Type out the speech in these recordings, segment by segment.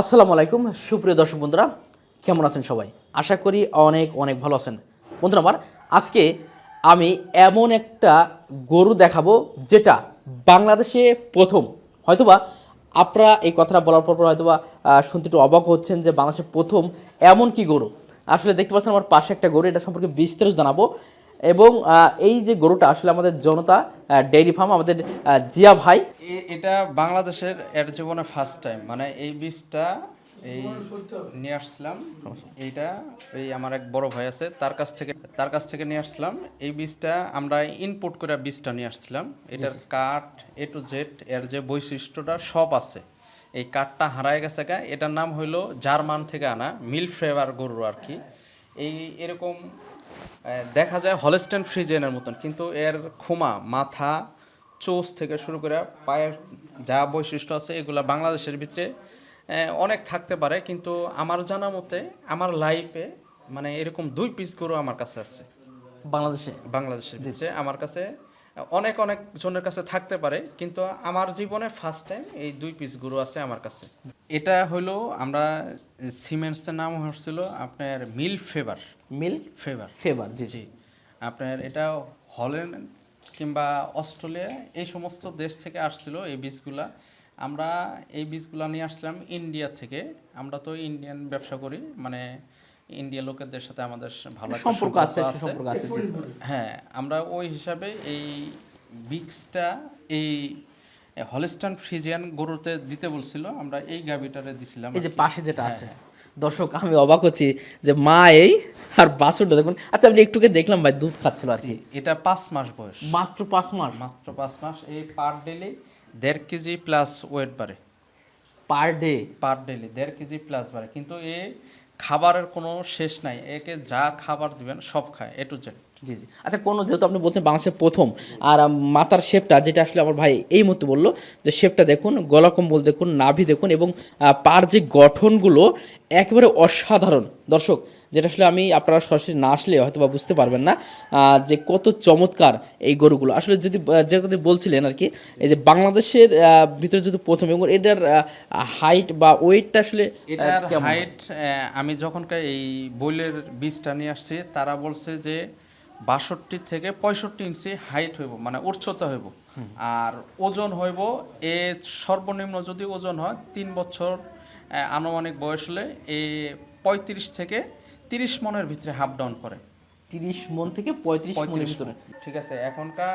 আসসালামু আলাইকুম, সুপ্রিয় দর্শক বন্ধুরা, কেমন আছেন সবাই? আশা করি অনেক অনেক ভালো আছেন। বন্ধুরা আমার, আজকে আমি এমন একটা গরু দেখাবো যেটা বাংলাদেশে প্রথম। হয়তোবা আপনারা এই কথাটা বলার পর পর হয়তোবা শুনতে একটু অবাক হচ্ছেন যে বাংলাদেশে প্রথম এমন কি গরু। আসলে দেখতে পাচ্ছেন আমার পাশে একটা গরু, এটা সম্পর্কে বিস্তারিত জানাব। এবং এই যে গরুটা আসলে আমাদের জনতা ডেইরি ফার্ম আমাদের জিয়া ভাই। এটা বাংলাদেশের এর জীবনে ফার্স্ট টাইম মানে এই বীজটা এই নিয়ে আসলাম। এইটা এই আমার এক বড় ভাই আছে তার কাছ থেকে তার কাছ থেকে নিয়ে আসলাম। এই বীজটা আমরা ইনপুট করে বীজটা নিয়ে আসছিলাম এটার কাঠ এ টু জেড এর যে বৈশিষ্ট্যটা সব আছে। এই কাঠটা হারায় গেছে গা। এটার নাম হইল জার্মান থেকে আনা মিল ফ্লেভার গরু আর কি। এই এরকম দেখা যায় হলস্টেন ফ্রিজেনের মতন কিন্তু এর খুমা মাথা চোস থেকে শুরু করে পায়ের যা বৈশিষ্ট্য আছে এগুলো বাংলাদেশের ভিতরে অনেক থাকতে পারে কিন্তু আমার জানা মতে আমার লাইফে মানে এরকম দুই পিস গরু আমার কাছে আছে। বাংলাদেশে? বাংলাদেশের ভিতরে আমার কাছে অনেক অনেক জনের কাছে থাকতে পারে কিন্তু আমার জীবনে ফার্স্ট টাইম এই দুই পিস গরু আছে আমার কাছে। এটা হলো আমরা সিমেন্টসের নাম হচ্ছিল আপনার মিল ফেভার। মিল ফেভার। ফেভার জি। জি। আপনার এটা হল্যান্ড কিংবা অস্ট্রেলিয়া এই সমস্ত দেশ থেকে আসছিল এই বীজগুলা আমরা এই বীজগুলা নিয়ে আসলাম ইন্ডিয়া থেকে। আমরা তো ইন্ডিয়ান ব্যবসা করি মানে ইন্ডিয়া লোকেদের সাথে আমাদের ভালো সম্পর্ক আছে সম্পর্ক আছে। হ্যাঁ আমরা ওই হিসাবে এই বিক্সটা এই হলিস্টান ফ্রিজিয়ান গরুতে দিতে বলছিল আমরা এই গাবিটারে দিছিলাম এই যে পাশে যেটা হ্যাঁ, আছে। দর্শক আমি অবাক হচ্ছি যে মা এই আর বাছুরটা দেখুন। আচ্ছা আমি একটুকে দেখলাম ভাই দুধ খাচ্ছিল আর কি। এটা পাঁচ মাস বয়স। মাত্র পাঁচ মাস? মাত্র পাঁচ মাস এই পার ডেলি দেড় কেজি প্লাস ওয়েট বাড়ে। Per day? পার ডেলি দেড় কেজি প্লাস বাড়ে। কিন্তু এ খাবারের কোনো শেষ নাই। একে যা খাবার দিবেন সব খায় এ টু জেড জি জি। আচ্ছা কোনো যেহেতু আপনি বলছেন বাংলাদেশের প্রথম আর মাথার শেপটা যেটা আসলে আমার ভাই এই মতো বলল যে শেপটা দেখুন গলা কম্বল দেখুন নাভি দেখুন এবং পার যে গঠনগুলো একেবারে অসাধারণ। দর্শক যেটা আসলে আমি আপনারা সরাসরি না আসলে হয়তো বা বুঝতে পারবেন না যে কত চমৎকার এই গরুগুলো। আসলে যদি যে কথা বলছিলেন আর কি এই যে বাংলাদেশের ভিতরে যদি প্রথম এবং এটার হাইট বা ওয়েটটা আসলে এটার হাইট আমি যখনকার এই বইলের বীজটা নিয়ে আসছি তারা বলছে যে বাষট্টি থেকে পঁয়ষট্টি ইঞ্চি হাইট হইব মানে উচ্চতা হইব। আর ওজন হইব এ সর্বনিম্ন যদি ওজন হয় তিন বছর আনুমানিক বয়স হলে এ পঁয়ত্রিশ থেকে তিরিশ মনের ভিতরে হাফ ডাউন করে। তিরিশ মন থেকে পঁয়ত্রিশ মনের ভিতরে। ঠিক আছে এখনকার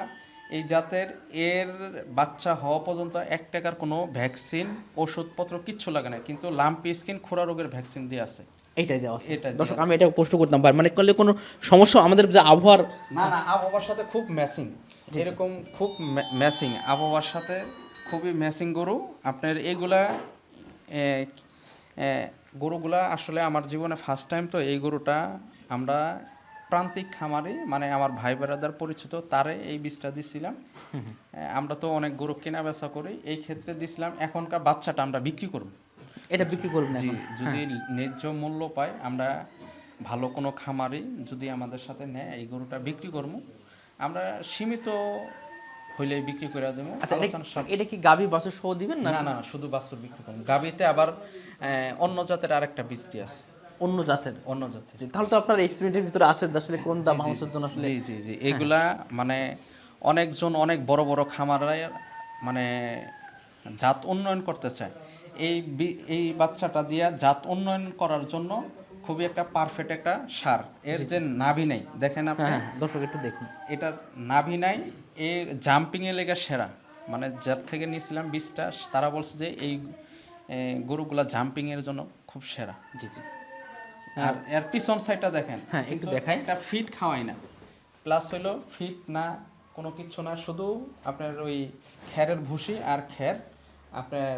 এই জাতের এর বাচ্চা হওয়া পর্যন্ত এক টাকার কোনো ভ্যাকসিন ওষুধপত্র কিচ্ছু লাগে না। কিন্তু লাম্পি স্কিন খুরা রোগের ভ্যাকসিন দিয়ে আছে। এইটাই দেওয়া আছে। এটাই দর্শক আমি এটা প্রশ্ন করতাম ভাই মানে করলে কোনো সমস্যা আমাদের যে আবহাওয়ার না না আবহাওয়ার সাথে খুব ম্যাচিং এরকম খুব ম্যাচিং আবহাওয়ার সাথে খুবই ম্যাচিং গরু। আপনার এগুলা গরুগুলা আসলে আমার জীবনে ফার্স্ট টাইম তো এই গরুটা আমরা প্রান্তিক খামারি মানে আমার ভাই বেড়াদার পরিচিত তারে এই বীজটা দিছিলাম। আমরা তো অনেক গরু কেনা বেচা করি। এই ক্ষেত্রে দিছিলাম এখনকার বাচ্চাটা আমরা বিক্রি করব। এটা বিক্রি করবেন জি যদি ন্যায্য মূল্য পাই আমরা ভালো কোনো খামারি যদি আমাদের সাথে নেয় এই গরুটা বিক্রি করব। আমরা সীমিত হইলে বিক্রি করে দেবো। আচ্ছা এটা- কি গাভী বাছুর সহ দিবেন না? না শুধু বাছুর বিক্রি করব। গাবিতে আবার অন্য জাতের আরেকটা বীজ আছে। অন্য জাতের? অন্য জাতের। তাহলে তো আপনার এক্সপেরিমেন্টের ভিতরে আছে আসলে কোন দাম মানুষের জন্য আসলে জি জি জি। এগুলা মানে অনেকজন অনেক বড় বড় খামারায় মানে জাত উন্নয়ন করতে চায়। এই এই বাচ্চাটা দিয়া জাত উন্নয়ন করার জন্য খুবই একটা পারফেক্ট একটা সার। এর যে নাভি নাই দেখেন আপনি? হ্যাঁ হ্যাঁ, দর্শক একটু দেখুন। এটার নাভি নাই এ জাম্পিং এর লেগে সেরা। মানে যার থেকে নিয়েছিলাম বীজটা তারা বলছে যে এই গরুগুলা জাম্পিং এর জন্য খুব সেরা। জি জি। আর এর পিছন সাইডটা দেখেন হ্যাঁ, একটু দেখাই। একটা ফিট খাওয়াই না। প্লাস হলো ফিট না কোনো কিছু না শুধু আপনার ওই খ্যারের ভুসি আর খ্যার আপনার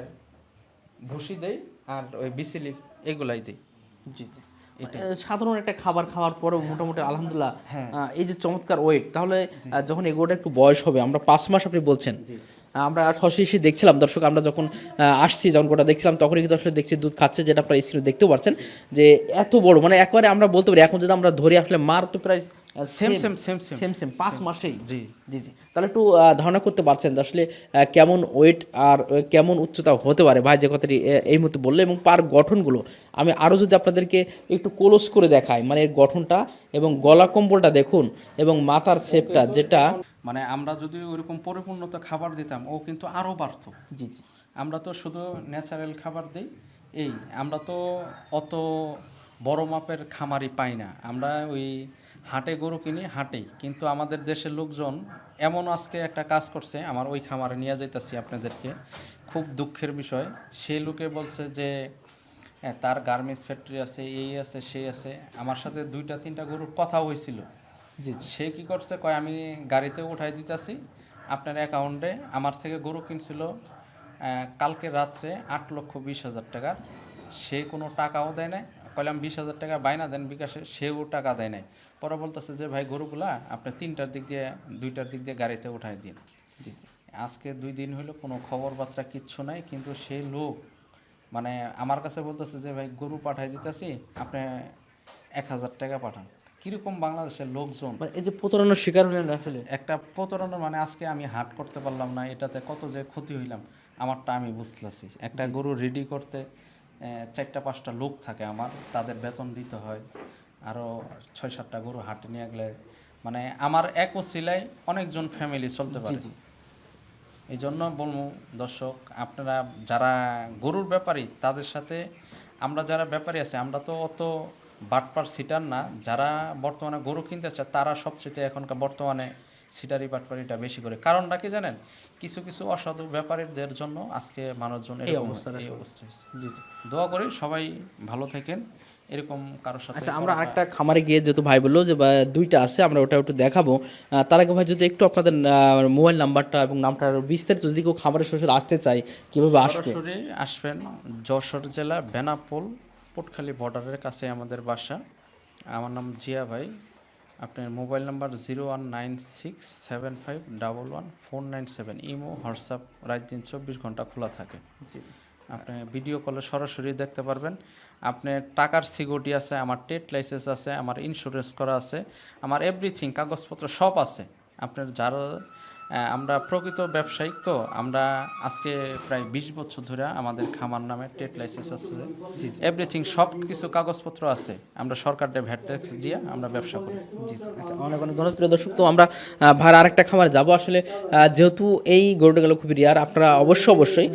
ভুসি দেই আর ওই বিসিলি এগুলাই দেই। জি জি। সাধারণ একটা খাবার খাওয়ার পরেও মোটামুটি আলহামদুলিল্লাহ হ্যাঁ। এই যে চমৎকার ওয়েট তাহলে যখন এগুলোটা একটু বয়স হবে আমরা পাঁচ মাস আপনি বলছেন আমরা সশিশি দেখছিলাম দর্শক আমরা যখন আসছি যখন গোটা দেখছিলাম তখনই কিন্তু আসলে দেখছি দুধ খাচ্ছে যেটা আপনারা স্ক্রিনে দেখতেও পারছেন যে এত বড় মানে একবারে আমরা বলতে পারি এখন যদি আমরা ধরি আসলে মার তো প্রায় Same, same same, same. Same same পাঁচ মাসেই জি। জি জি। তাহলে একটু ধারণা করতে পারছেন আসলে কেমন ওয়েট আর কেমন উচ্চতা হতে পারে? ভাই যে কথাটি এই মুহূর্তে বলল এবং পার গঠনগুলো। আমি আরও যদি আপনাদেরকে একটু ক্লোজ করে দেখাই মানে এর গঠনটা এবং গলা কম্বলটা দেখুন এবং মাথার শেপটা যেটা মানে আমরা যদি ওরকম পরিপূর্ণতা খাবার দিতাম ও কিন্তু আরও বাড়তো। জি জি। আমরা তো শুধু ন্যাচারাল খাবার দিই। এই আমরা তো অত বড় মাপের খামারি পাই না। আমরা ওই হাটে গরু কিনি হাটেই কিন্তু আমাদের দেশের লোকজন এমন আজকে একটা কাজ করছে আমার ওই খামারে নিয়ে যাইতাছি আপনাদেরকে। খুব দুঃখের বিষয়। সেই লোকে বলছে যে তার গার্মেন্টস ফ্যাক্টরি আছে এই আছে সেই আছে। আমার সাথে দুইটা তিনটা গরুর কথা হয়েছিল জি সে কি করছে? কয় আমি গাড়িতে উঠাই দিতেছি আপনার অ্যাকাউন্টে আমার থেকে গরু কিনছিল কালকে রাত্রে আট লক্ষ বিশ হাজার টাকার। সে কোনো টাকাও দেয় নাই কইলাম বিশ হাজার টাকা বাইনা দেন বিকাশে সেও টাকা দেয় নাই। পরে বলতেছে যে ভাই গরুগুলা আপনি তিনটার দিক দিয়ে দুইটার দিক দিয়ে গাড়িতে উঠাই দিন। আজকে দুই দিন হলো কোনো খবর বার্তা কিচ্ছু নাই কিন্তু সেই লোক মানে আমার কাছে বলতেছে যে ভাই গরু পাঠাই দিতেছি আপনি এক হাজার টাকা পাঠান। কীরকম বাংলাদেশের লোকজন? মানে এই যে প্রতারণার শিকার হলেন আসলে একটা প্রতারণা মানে আজকে আমি হাট করতে পারলাম না এটাতে কত যে ক্ষতি হইলাম আমারটা আমি বুঝতেছি। একটা গরু রেডি করতে চারটা পাঁচটা লোক থাকে আমার তাদের বেতন দিতে হয়। আরও ছয় সাতটা গরু হাটে নিয়ে গেলে মানে আমার এক সিলাই অনেকজন ফ্যামিলি চলতে পারে। এই জন্য বলব দর্শক আপনারা যারা গরুর ব্যাপারী তাদের সাথে আমরা যারা ব্যাপারী আছে আমরা তো অত বাটপার সিটার না। যারা বর্তমানে গরু কিনতে চায় তারা সবচেয়ে এখনকার বর্তমানে সিটারি বাটপারিটা বেশি করে। কারণটা কি জানেন? কিছু কিছু অসাধু ব্যাপারীদের জন্য আজকে মানুষজন এরকম অবস্থাটা এই অবস্থা হয়েছে। জি জি। দোয়া করি সবাই ভালো থাকেন। এরকম কারোর সাথে আচ্ছা আমরা আরেকটা খামারে গিয়ে যেহেতু ভাই বলল যে দুইটা আছে আমরা ওটা একটু দেখাবো। তার আগে ভাই যদি একটু আপনাদের মোবাইল নাম্বারটা এবং নামটা বিস্তারিত যদি কেউ খামারে সরাসরি আসতে চাই কীভাবে আসবে? সরাসরি আসবেন যশোর জেলা বেনাপোল পোটখালি বর্ডারের কাছে আমাদের বাসা। আমার নাম জিয়া ভাই। আপনার mobile number zero one nine six seven five double one four nine seven. Imo WhatsApp রাত দিন চব্বিশ ঘণ্টা খোলা থাকে। আপনি ভিডিও কলে সরাসরি দেখতে পারবেন। আপনার টাকার সিকিউরিটি আছে আমার টেট লাইসেন্স আছে আমার ইন্স্যুরেন্স করা আছে আমার এভরিথিং কাগজপত্র সব আছে। আপনার যারা আমরা প্রকৃত ব্যবসায়িক তো আমরা আজকে প্রায় বিশ বছর ধরে আমাদের খামার নামে ট্রেড লাইসেন্স আছে। এভরিথিং সব কিছু কাগজপত্র আছে। আমরা সরকারটা ভ্যাট ট্যাক্স দিয়ে আমরা ব্যবসা করি। জি। আচ্ছা অনেক অনেক ধন্যবাদ। প্রিয় দর্শক তো আমরা ভাইয়ের আরেকটা খামার যাব। আসলে যেহেতু এই গরুটা গেল খুবই রেয়ার আপনারা অবশ্য অবশ্যই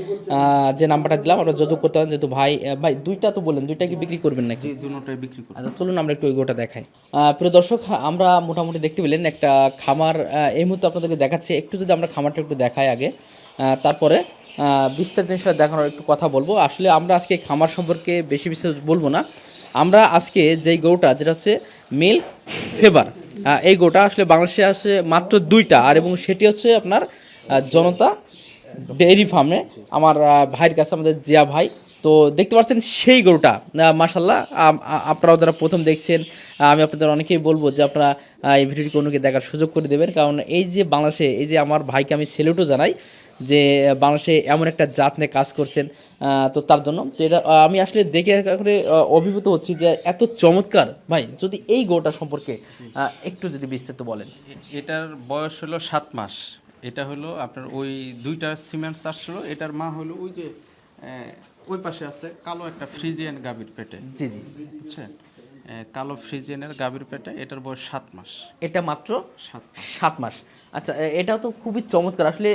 যে নাম্বারটা দিলাম আমরা যোগাযোগ করতে পারেন। যেহেতু ভাই ভাই দুইটা তো বললেন দুইটা কি বিক্রি করবেন নাকি? জি দুটোটাই বিক্রি করি আচ্ছা চলুন আমরা একটু ওই গোটা দেখাই। আহ, প্রিয় দর্শক আমরা মোটামুটি দেখতে পেলেন একটা খামার এই মুহূর্তে আপনাদেরকে দেখাচ্ছে। একটু যদি আমরা খামারটা একটু দেখাই আগে তারপরে বিস্তারিত জিনিসটা দেখানোর একটু কথা বলব। আসলে আমরা আজকে খামার সম্পর্কে বেশি বিস্তারিত বলব না। আমরা আজকে যেই গরুটা, যেটা হচ্ছে মিল্ক ফেভার এই গরুটা আসলে বাংলাদেশে আসে মাত্র দুইটা, আর এবং সেটি হচ্ছে আপনার জনতা ডেইরি ফার্মে, আমার ভাইয়ের কাছে, আমাদের জিয়া ভাই। তো দেখতে পাচ্ছেন সেই গরুটা। মাসাল্লাহ আপনারাও যারা প্রথম দেখছেন আমি আপনাদের অনেকেই বলব যে আপনারা এই ভিডিওটি অন্যকে দেখার সুযোগ করে দেবেন। কারণ এই যে বাংলাদেশে এই যে আমার ভাইকে আমি সেলুটও জানাই যে বাংলাদেশে এমন একটা জাত নিয়ে কাজ করছেন তো তার জন্য। তো এটা আমি আসলে দেখে আহ, অভিভূত হচ্ছি যে এত চমৎকার। ভাই যদি এই গোটা সম্পর্কে একটু যদি বিস্তারিত বলেন। এটার বয়স হলো সাত মাস। এটা হলো আপনার ওই দুইটা সিমেন্ট চাষ এটার মা হলো ওই যে ওই পাশে আছে কালো একটা ফ্রিজিয়ান গাভীর পেটে। জি জি। বুঝছেন? কালো ফ্রিজিয়ানের গাভীর পেটে এটার বয়স সাত মাস। এটা মাত্র সাত মাস। আচ্ছা এ- এটাও তো খুবই চমৎকার। আসলে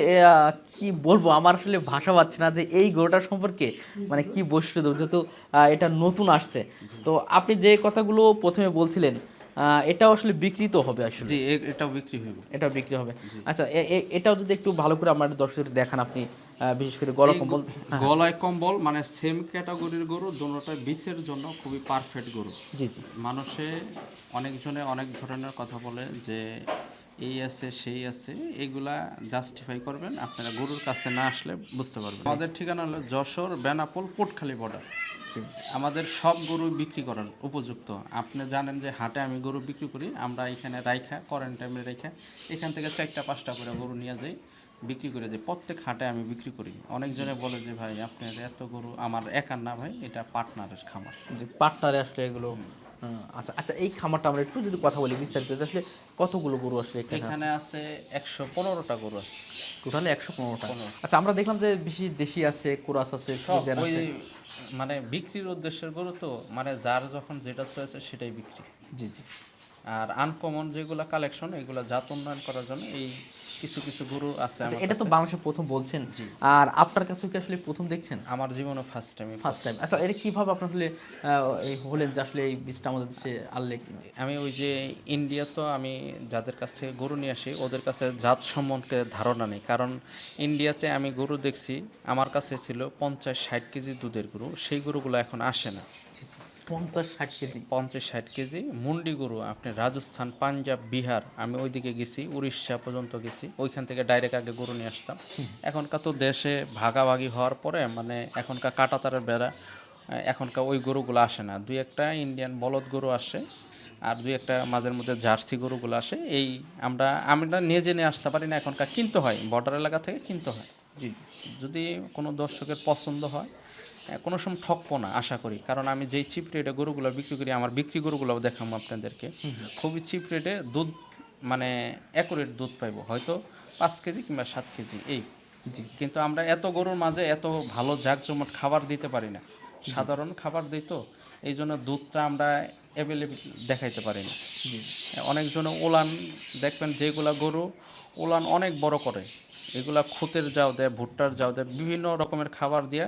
কি বলব আমার আসলে ভাষা পাচ্ছে না যে এই গরুটার সম্পর্কে মানে কি বসতে দেবো যেহেতু এটা নতুন আসছে। তো আপনি যে কথাগুলো প্রথমে বলছিলেন আহ, এটাও আসলে বিক্রিত হবে আসলে। জি এটাও বিক্রি হইব। এটাও বিক্রি হবে। আচ্ছা এটাও যদি একটু ভালো করে আমার দর্শকদের দেখান আপনি বিশেষ করে গলা কম্বল গলায় কম্বল মানে সেম ক্যাটাগরির গরু দোনোটা বিষের জন্য খুবই পারফেক্ট গরু। জি জি। মানুষে অনেকজনে অনেক ধরনের কথা বলে যে এই আছে সেই আছে এগুলা জাস্টিফাই করবেন আপনারা গরুর কাছে না আসলে বুঝতে পারবেন। আমাদের ঠিকানা হলো যশোর বেনাপোল পোটখালি বর্ডার আমাদের সব গরু বিক্রি করার উপযুক্ত। আপনি জানেন যে হাটে আমি গরু বিক্রি করি আমরা এখানে রাইখা কোয়ারেন্টাইনে রাইখা এখান থেকে চারটা পাঁচটা করে গরু নিয়ে যাই। বিক্রি করে দিই প্রত্যেক হাটে আমি বিক্রি করি। অনেকজনে বলে যে ভাই আপনার এত গরু আমার একার না ভাই এটা পার্টনারের খামার। যে পার্টনারে আসলে এগুলো আচ্ছা আচ্ছা এই খামারটা আমরা একটু যদি কথা বলি বিস্তারিত আসলে কতগুলো গরু আসলে এখানে আছে? একশো পনেরোটা গরু আছে। টোটালি একশো পনেরোটা। আচ্ছা আমরা দেখলাম যে বেশি দেশি আছে কোরাস আছে মানে বিক্রির উদ্দেশ্যের গরু তো মানে যার যখন যেটা চয়েছে সেটাই বিক্রি। জি জি। আর আনকমন যেগুলো কালেকশন এগুলো জাত উন্নয়ন করার জন্য এই কিছু কিছু গরু আছে আচ্ছা এটা তো বাংলাদেশে প্রথম বলছেন। জি। আর আপনার কাছে কি আসলে প্রথম দেখছেন? আমার জীবনে ফার্স্ট টাইম ফার্স্ট টাইম আচ্ছা এটা কীভাবে আপনার আসলে এই হলেন যে আসলে এই বীজটা আমাদের দেশে আনলে আমি ওই যে ইন্ডিয়া তো আমি যাদের কাছ থেকে গরু নিয়ে আসি ওদের কাছে জাত সম্বন্ধে ধারণা নেই। কারণ ইন্ডিয়াতে আমি গরু দেখছি আমার কাছে ছিল পঞ্চাশ ষাট কেজি দুধের গরু সেই গরুগুলো এখন আসে না। পঞ্চাশ ষাট কেজি। পঞ্চাশ ষাট কেজি। মুন্ডি গরু আপনি রাজস্থান পাঞ্জাব বিহার আমি ওইদিকে গেছি উড়িষ্যা পর্যন্ত গেছি। ওইখান থেকে ডাইরেক্ট আগে গরু নিয়ে আসতাম। এখনকার তো দেশে ভাগাভাগি হওয়ার পরে মানে এখনকার কাটাতারের বেড়া এখনকার ওই গরুগুলো আসে না। দুই একটা ইন্ডিয়ান বলদ গরু আসে আর দুই একটা মাঝের মধ্যে জার্সি গরুগুলো আসে। এই আমরা আমরা নিয়ে জেনে আসতে পারি না এখনকার কিনতে হয়। বর্ডার এলাকা থেকে কিনতে হয়। যদি কোনো দর্শকের পছন্দ হয় কোনো সময় ঠকবো না আশা করি। কারণ আমি যেই চিপ রেটে গরুগুলো বিক্রি করি আমার বিক্রি গরুগুলো দেখাবো আপনাদেরকে। খুবই চিপ রেটে দুধ মানে অ্যাকুরেট দুধ পাইবো। হয়তো পাঁচ কেজি কিংবা সাত কেজি এই। কিন্তু আমরা এত গরুর মাঝে এত ভালো জাকজমট খাবার দিতে পারি না। সাধারণ খাবার দিই তো এই জন্য দুধটা আমরা অ্যাভেলেবল দেখাইতে পারি না। অনেকজন ওলান দেখবেন যেগুলা গরু ওলান অনেক বড় করে এগুলা খুতের যাও দেয় ভুট্টার জাও দেয় বিভিন্ন রকমের খাবার দিয়ে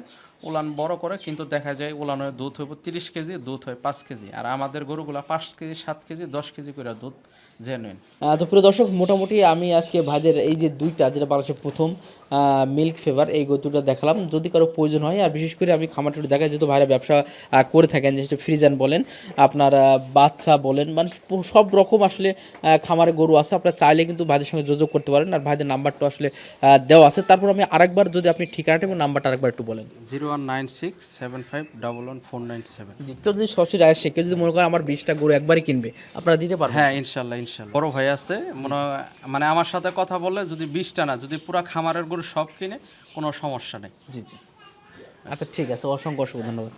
উলান বড় করে কিন্তু দেখা যায় উলানের দুধ হইব তিরিশ কেজি দুধ হয় পাঁচ কেজি। আর আমাদের গরুগুলা পাঁচ কেজি সাত কেজি দশ কেজি করে দুধ জেনুইন তো প্রিয় দর্শক মোটামুটি আমি আজকে ভাইদের এই যে দুইটা যেটা বাংলাদেশের প্রথম মিল্ক ফেভার এই গতুটা দেখালাম। যদি কারও প্রয়োজন হয় আর বিশেষ করে আমি খামারটা দেখা যেহেতু ভাইরা ব্যবসা করে থাকেন যেহেতু ফ্রিজান বলেন আপনার বাচ্চা বলেন মানে সব রকম আসলে খামারে গরু আছে। আপনারা চাইলে কিন্তু ভাইদের সঙ্গে যোগাযোগ করতে পারেন আর ভাইদের নাম্বারটা আসলে দেওয়া আছে। তারপর আমি আরেকবার যদি আপনি ঠিকানাটা এবং নাম্বারটা আরেকবার একটু বলেন। Zero one nine six seven five double one four nine seven. কেউ যদি সরাসরি আসে কেউ যদি মনে করেন আমার বিশটা গরু একবারই কিনবে আপনারা দিতে পারবেন? হ্যাঁ ইনশাল্লাহ ইনশাল্লাহ। বড় ভাই আছে মনে মানে আমার সাথে কথা বললে যদি বিশটা না যদি পুরা খামারের গরু সব কিনে কোনো সমস্যা নেই। জি জি। আচ্ছা ঠিক আছে অসংখ্য অসংখ্য ধন্যবাদ।